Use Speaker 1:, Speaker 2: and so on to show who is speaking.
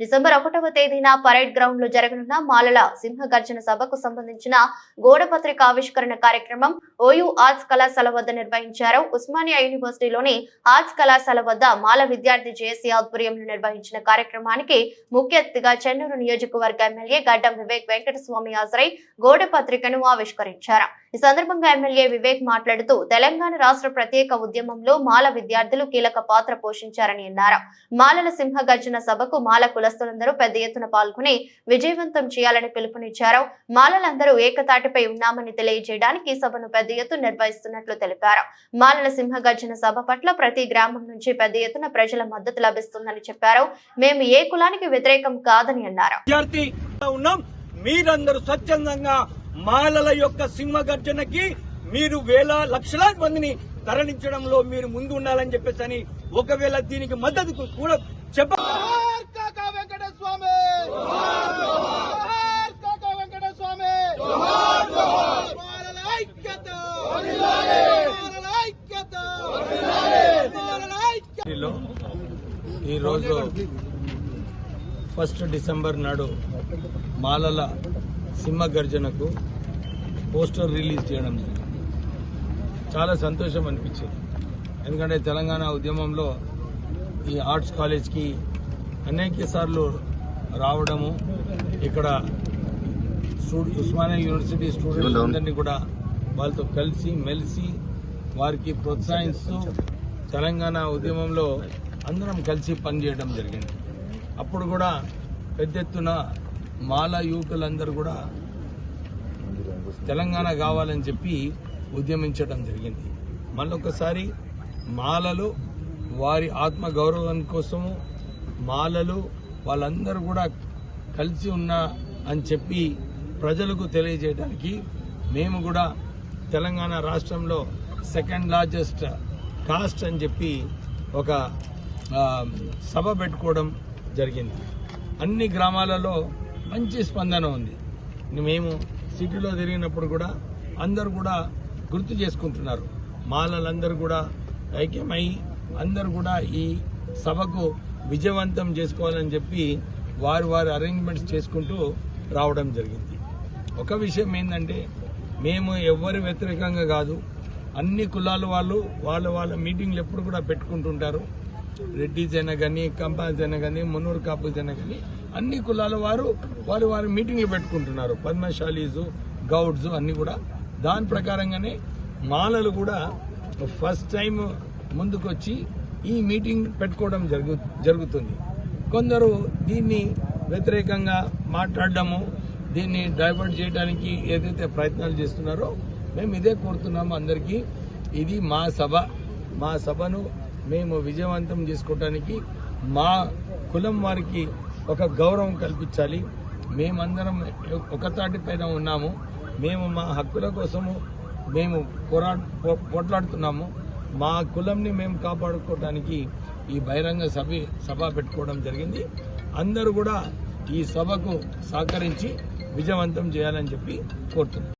Speaker 1: December ఒకటవ తేదీన parade గ్రౌండ్లో జరగనున్న మాలల సింహగర్జన సభకు సంబంధించిన గోడపత్రిక ఆవిష్కరణ కార్యక్రమం ఓయూ ఆర్ట్స్ కళాశాల వద్ద నిర్వహించారు. ఉస్మానియా యూనివర్సిటీలోని ఆర్ట్స్ కళాశాల వద్ద మాల విద్యార్థి జేఏసీ ఆధ్వర్యంలో నిర్వహించిన కార్యక్రమానికి ముఖ్య అతిథిగా చెన్నూరు నియోజకవర్గ ఎమ్మెల్యే గడ్డం వివేక్ వెంకటస్వామి హాజరై గోడ పత్రికను ఆవిష్కరించారు. ఈ సందర్భంగా ఎమ్మెల్యే వివేక్ మాట్లాడుతూ తెలంగాణ రాష్ట్ర ప్రత్యేక ఉద్యమంలో మాల విద్యార్థులు కీలక పాత్ర పోషించారని అన్నారు. మాలల సింహ గర్జన సభకు మాల కులస్తులందరూ పెద్ద ఎత్తున పాల్గొని విజయవంతం చేయాలని పిలుపునిచ్చారు. మాలలందరూ ఏకతాటిపై ఉన్నామని తెలియజేయడానికి ఈ సభను పెద్ద ఎత్తున నిర్వహిస్తున్నట్లు తెలిపారు. మాలల సింహ గర్జన సభ పట్ల ప్రతి గ్రామం నుంచి పెద్ద ఎత్తున ప్రజల మద్దతు లభిస్తుందని చెప్పారు. మేము ఏ కులానికి వ్యతిరేకం కాదని అన్నారు.
Speaker 2: మీరందరూ స్వచ్ఛందంగా మాలల యొక్క సింహ గర్జనకి మీరు వేల లక్షలాది మందిని తరలించడంలో మీరు ముందు ఉండాలని చెప్పేసి అని ఒకవేళ దీనికి మద్దతు కూడా చెప్ప
Speaker 3: జోహార్ కాకా వెంకట స్వామి జోహార్ కాకా వెంకట స్వామి మాలల ఐక్యత! మాలల ఐక్యత! మాలల ఐక్యత
Speaker 2: లో ఈరోజు ఫస్ట్ డిసెంబర్ నాడు మాలల సింహ గర్జనకు పోస్టర్ రిలీజ్ చేయడం జరిగింది. చాలా సంతోషం అనిపించింది. ఎందుకంటే తెలంగాణ ఉద్యమంలో ఈ ఆర్ట్స్ కాలేజ్కి అనేక సార్లు రావడము ఇక్కడ స్టూ- ఉస్మానియా యూనివర్సిటీ స్టూడెంట్స్ అందరినీ కూడా వాళ్ళతో కలిసి మెలిసి వారికి ప్రోత్సహిస్తూ తెలంగాణ ఉద్యమంలో అందరం కలిసి పనిచేయడం జరిగింది. అప్పుడు కూడా పెద్ద ఎత్తున మాల యువకులందరూ కూడా తెలంగాణ కావాలని చెప్పి ఉద్యమించడం జరిగింది. మళ్ళొకసారి మాలలు వారి ఆత్మ గౌరవం కోసము మాలలు వాళ్ళందరూ కూడా కలిసి ఉన్నా అని చెప్పి ప్రజలకు తెలియజేయడానికి మేము కూడా తెలంగాణ రాష్ట్రంలో సెకండ్ లార్జెస్ట్ కాస్ట్ అని చెప్పి ఒక సభ పెట్టుకోవడం జరిగింది. అన్ని గ్రామాలలో మంచి స్పందన ఉంది. మేము సిటీలో తిరిగినప్పుడు కూడా అందరు కూడా గుర్తు చేసుకుంటున్నారు. మాలలందరూ కూడా ఐక్యమై అందరు కూడా ఈ సభకు విజయవంతం చేసుకోవాలని చెప్పి వారు వారి అరేంజ్మెంట్స్ చేసుకుంటూ రావడం జరిగింది. ఒక విషయం ఏంటంటే మేము ఎవరి వ్యతిరేకంగా కాదు. అన్ని కులాల వాళ్ళు వాళ్ళ వాళ్ళ మీటింగ్లు ఎప్పుడు కూడా పెట్టుకుంటుంటారు. రెడ్డిస్ అయినా కానీ కంపాస్ అయినా కానీ మున్నూరు కాపుస్ అయినా కానీ అన్ని కులాల వారు వారు వారి మీటింగ్లు పెట్టుకుంటున్నారు. పద్మశాలీసు గౌడ్స్ అన్ని కూడా. దాని ప్రకారంగానే మాలలు కూడా ఫస్ట్ టైం ముందుకొచ్చి ఈ మీటింగ్ పెట్టుకోవడం జరుగు జరుగుతుంది. కొందరు దీన్ని వ్యతిరేకంగా మాట్లాడడము దీన్ని డైవర్ట్ చేయడానికి ఏదైతే ప్రయత్నాలు చేస్తున్నారో మేము ఇదే కోరుతున్నాము అందరికీ. ఇది మా సభ. మా సభను మేము విజయవంతం చేసుకోవడానికి మా కులం వారికి ఒక గౌరవం కల్పించాలి. మేమందరం ఒక తాటి పైన ఉన్నాము. మేము మా హక్కుల కోసము మేము పోరా పో- పోట్లాడుతున్నాము. మా కులంని మేము కాపాడుకోవడానికి ఈ బహిరంగ సభ సభ పెట్టుకోవడం జరిగింది. అందరూ కూడా ఈ సభకు సహకరించి విజయవంతం చేయాలని చెప్పి కోరుతున్నాం.